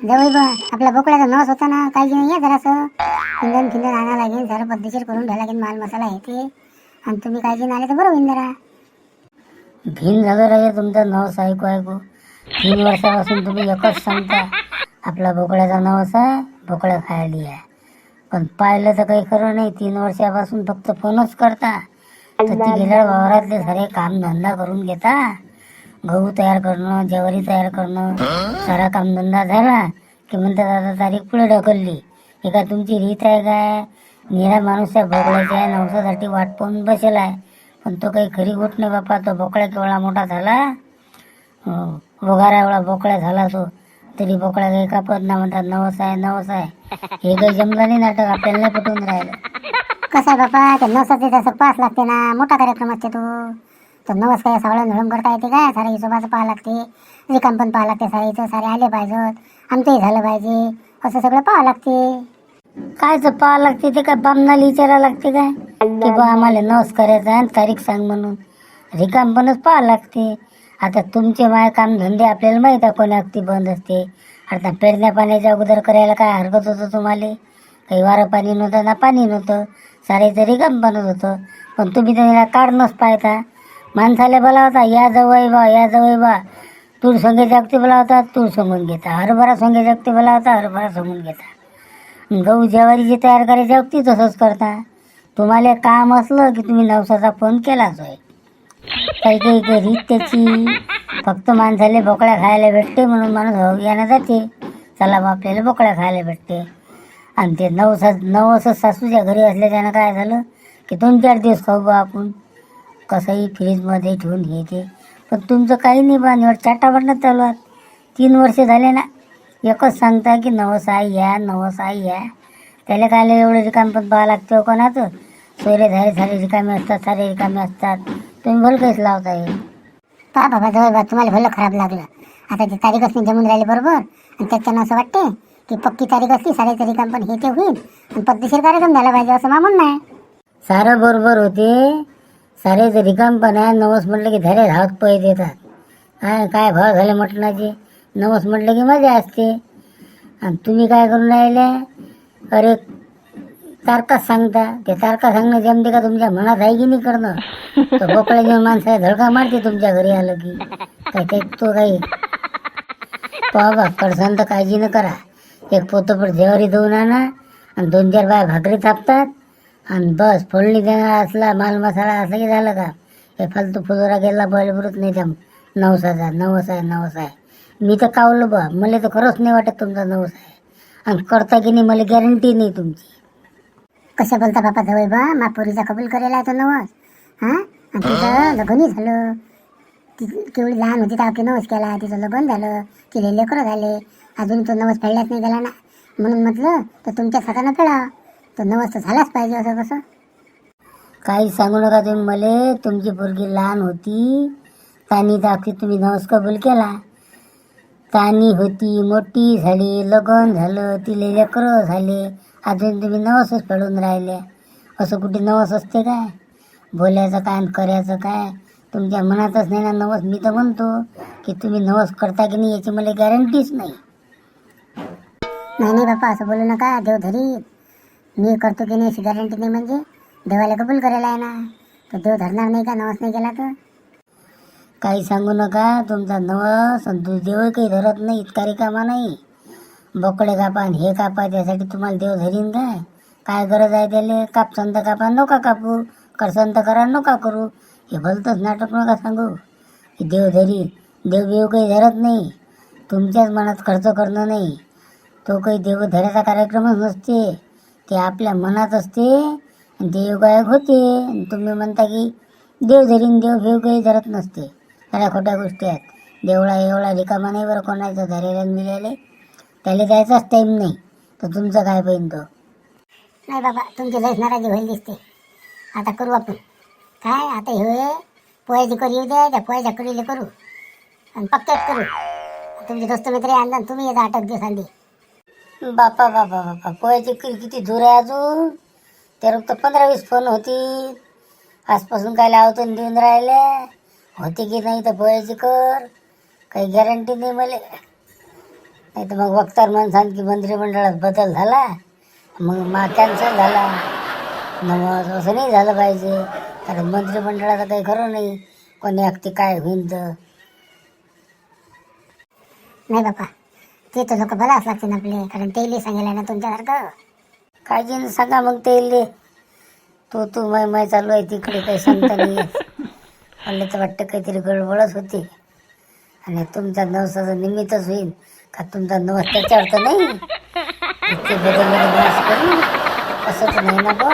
जवळ बा आपला बोकड्याचा नवस होता ना काही नाही आहे जरासं. खिंदन खिंदन आणा लागेल जरा पद्धतशीर करून घ्या लागेल माल मसाला हे ते. आणि तुम्ही काळजी नाही आले तर बरं होईल जरा. भिन झालं रे तुमचं नवस ऐकू ऐकू. तीन वर्षापासून तुम्ही एकच सांगता आपला बोकड्याचा नवस आहे बोकड्या खायली आहे. पण पाहिलं तर काही खरं नाही तीन वर्षापासून फक्त फोनच करता. तर ती गेल्या वावरातले सारे काम धंदा करून घेता. गहू तयार करणं ज्वारी तयार करणं सारा कामधंदा झाला की म्हणतात आता तारीख पुढे ढकलली. हे का तुमची रीत आहे काय? निरा माणूस त्या आहे नवसासाठी वाट पाहून बसेल आहे पण तो काही खरी गोट नाही बापा तो बोकड्या केवढा मोठा झाला? हो, अं, वगारा एवढा बोकड्या झाला तो. तरी बोकड्या काही कापत ना म्हणतात नवस आहे नवस आहे. हे काही जमलं नाही नाटक आपल्याला नाही पटवून राहिलं. कसं आहे बापा त्या नवसाचे तसं पास लागते ना मोठा कार्यक्रम असते तो. तर नवस काय सगळं मिळून करता येते काय साऱ्या हिशोबाचं पाहा लागते. रिकाम पण पाहा लागते साऱ्याचं सारे आले पाहिजेत. आमचंही झालं पाहिजे. असं सगळं पाहावं लागते. कायच पाहा लागते? ते काय बामनाला विचारावं लागते काय? की बा आम्हाला नवस करायचा आणि तारीख सांग म्हणून. रिकामपणच पाहा लागते. आता तुमचे माय काम धंदे आपल्याला माहीत आहे कोण्या अगदी बंद असते. आता पेरण्या पाण्याच्या अगोदर करायला काय हरकत होतं तुम्हाला? काही वारं पाणी नव्हतं ना पाणी नव्हतं. सारेचं बनत होतं. पण तुम्ही त्याला काढणंच पाहता. माणसाला बोलावता या जवळ बा या जवळ बा. तूर सोंगे जागते बोलावता तूर सांगून घेता. हरभरा सोंगे जागते बोलावता हरभरा सांगून घेता. गहू ज्वारीची तयार करायची जगती तसंच करता. तुम्हाला काम असलं की तुम्ही नवसाचा फोन केलाच होय. काही काही काही रीत त्याची. फक्त माणसाला बोकळ्या खायला भेटते म्हणून माणूस हो यानं जाते. चला बा आपल्याला बोकळ्या खायला भेटते. आणि ते नवसा असं सासूच्या घरी असल्याच्यानं काय झालं? की दोन चार दिवस खाऊ बा आपण. कसंही फ्रीजमध्ये ठेवून हे ते पण तुमचं काही नाही बा निवड चाटावरनं चालू आहात. तीन वर्ष झाले ना. एकच सांगता की नवस आई या नवस आई या. त्याला काय एवढं रिकाम पण पाहावं लागते हो कोणाचं? सोयरे झाले सारे रिकामे असतात सारे रिकामे असतात. तुम्ही भल काहीच लावता येईल पहा बाबा जवळ बा तुम्हाला भलं खराब लागलं. आता ती तारीख असली जमून राहिली बरोबर. आणि त्याच्यानं असं वाटते की पक्की तारीख असली सारे तरी काम पण हे ते होईल. आणि पद्धतशीर कार्यक्रम झाला पाहिजे असं मामून नाही. सारं बरोबर होते. सारे जर रिकाम पण आहे नवस म्हटलं की धरे धावत पैसे देतात. काय काय भाव झाले मटणाचे नवस म्हटलं की मजा असते. आणि तुम्ही काय करून राहिले? अरे तारखाच सांगता. ते तारका सांगणं जमते का तुमच्या मनात आहे की नाही करणं? तर बोकळ्या घेऊन माणसाला धडका मारते तुमच्या घरी आलं की. काय काही तो काही पहा कडसान तर काळजी न करा. एक पोतभर जेवारी देऊन आणा आणि दोन चार बाय भाकरी थापतात. आणि बस फोडणी देणार असला माल मसाला असं की झालं का? हे फालतू फुलोरा गेला बळबुरत नाही त्या नवसाचा नवस आहे नवस आहे. मी तर कावलं बा मला तर खरंच नाही वाटत तुमचा नवस आहे. आणि करता की नाही मला गॅरंटी नाही तुमची. कशा बोलता बापा जवळ बा? मा पोरीचा कबूल करेला आहे तो नवस. हां? आणि तिचं लग्नही झालं. ती केवढी लहान होती की नवस केला तिचं लग्न झालं तिले लेकरं झाले. अजून तो नवस फेडलाच नाही गेला ना. म्हणून म्हटलं तर तुमच्या सगळ्यांना फेडा. तो नवस तर झालाच पाहिजे असं कसं? काही सांगू नका तुम्ही मले तुमची पोरगी लहान होती तानी दाखवी तुम्ही नवस कबूल केला. तानी होती मोठी झाली लग्न झालं तिले लेकरं झाले अजून तुम्ही नवसच फेडून राहिले. असं कुठे नवस असते काय? बोलायचं काय आणि करायचं काय? तुमच्या मनातच नाही ना नवस? मी तर म्हणतो की तुम्ही नवस करता की नाही याची मला गॅरंटीच नाही. नाही बापा असं बोलू नका देव धरी मी करतो की नाही अशी गॅरंटी नाही म्हणजे? देवाला कबूल करायला आहे ना? तर देव धरणार नाही का? नवस नाही केला तर? काही सांगू नका तुमचा नवस आणि देव काही धरत नाही इतका रिकामा नाही. बोकडे कापा आणि हे कापा त्यासाठी तुम्हाला देव धरीन काय? काय गरज आहे त्याला? कापसन तर कापा नका कापू. करसन तर करा नका करू. हे भलतंच नाटक नका सांगू. की देव धरी देव बिव काही धरत नाही. तुमच्याच मनात खर्च करणं नाही. तो काही देव धरायचा कार्यक्रमच नसते. ते आपल्या मनात असते. आणि देव होते. आणि तुम्ही म्हणता की देव धरीन देव भेव काही धरत नसते. खऱ्या खोट्या गोष्टी आहेत. देवळा एवढा रिकामा नाही बरं कोणाचं. धरायला मिळाले. त्याला जायचाच टाईम नाही. तर तुमचं काय बहीण तो? नाही बाबा तुमची लस नाराजी होईल दिसते. आता करू आपण. काय? आता हे पोयाची करी येऊ द्या. त्या पोयाच्या करीले करू. आणि पक्क्यात करू. तुमचे दोस्त मित्र आणला तुम्ही येता आठ दिवस आधी बापा बापा बापा. पोह्याची किती दूर आहे अजून? त्या तर पंधरा वीस फोन होती. आजपासून काय लावतून देऊन राहिले? होते की नाही तर पोह्याची कर. काही गॅरंटी नाही मला. नाही तर मग वक्तार माणसांनी की मंत्रिमंडळात बदल झाला. मग मा कॅन्सल झाला. न मग असं नाही झालं पाहिजे. कारण मंत्रिमंडळाचं काही खरं नाही. कोणी अगदी काय होईन तर. नाही बापा. ते तर लोक बलाच लागते ना आपले कारण तेही सांगेल ना तुमच्यासारखं. काळजीने सांगा मग ते इले तू तू मै मै चालू आहे तिकडे काही सांगता नाही. मला तर वाटतं काहीतरी गडबडच होती. आणि तुमच्या नवसाचं निमित्तच होईल का तुमचा नवस त्याच्यावर तर नाही? इतके बदल बदल करू असं तर नाही ना बा